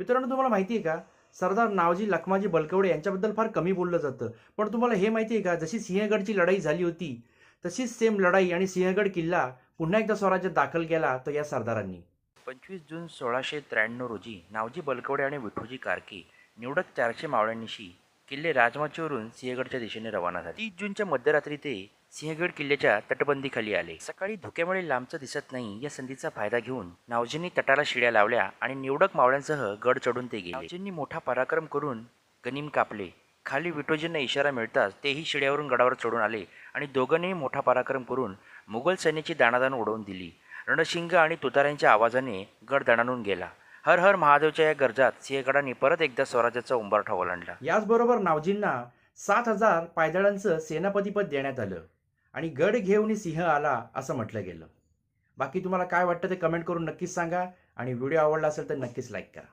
मित्रांनो तुम्हाला माहिती आहे का? सरदार नावजी लखमाजी बलकवडे यांच्याबद्दल फार कमी बोललं जातं. पण तुम्हाला हे माहिती आहे का? जशी सिंहगडची लढाई झाली होती तशीच सेम लढाई आणि सिंहगड किल्ला पुन्हा एकदा स्वराज्यात दाखल केला तो या सरदारांनी. पंचवीस जून सोळाशे त्र्याण्णव रोजी नावजी बलकवडे आणि विठोजी कारके निवडक चारशे मावळ्यांनीशी किल्ले राजमाचीवरून सिंहगडच्या दिशेने रवाना झाले. तीस जूनच्या मध्यरात्री ते सिंहगड किल्ल्याच्या तटबंदीखाली आले. सकाळी धुक्यामुळे लांबचं दिसत नाही या संधीचा फायदा घेऊन नावजींनी तटाला शिड्या लावल्या आणि निवडक मावळ्यांसह गड चढून ते गेले. नावजींनी मोठा पराक्रम करून गनिम कापले. खाली विटोजींना इशारा मिळताच तेही शिड्यावरून गडावर चढून आले आणि दोघांनीही मोठा पराक्रम करून मुघल सैन्याची दाणादाण उडवून दिली. रणशिंग आणि तुताऱ्यांच्या आवाजाने गड दणाणून गेला. हर हर महादेवच्या या गरजात सिंहगडाने परत एकदा स्वराज्याचा उंबरठा ओलांडला याचबरोबर नावजींना सात हजार पायदळांचं सेनापतीपद देण्यात आलं आणि गड घेऊन सिंह आला असं म्हटलं गेलं. बाकी तुम्हाला काय वाटतं ते कमेंट करून नक्कीच सांगा आणि व्हिडिओ आवडला असेल तर नक्कीच लाईक करा.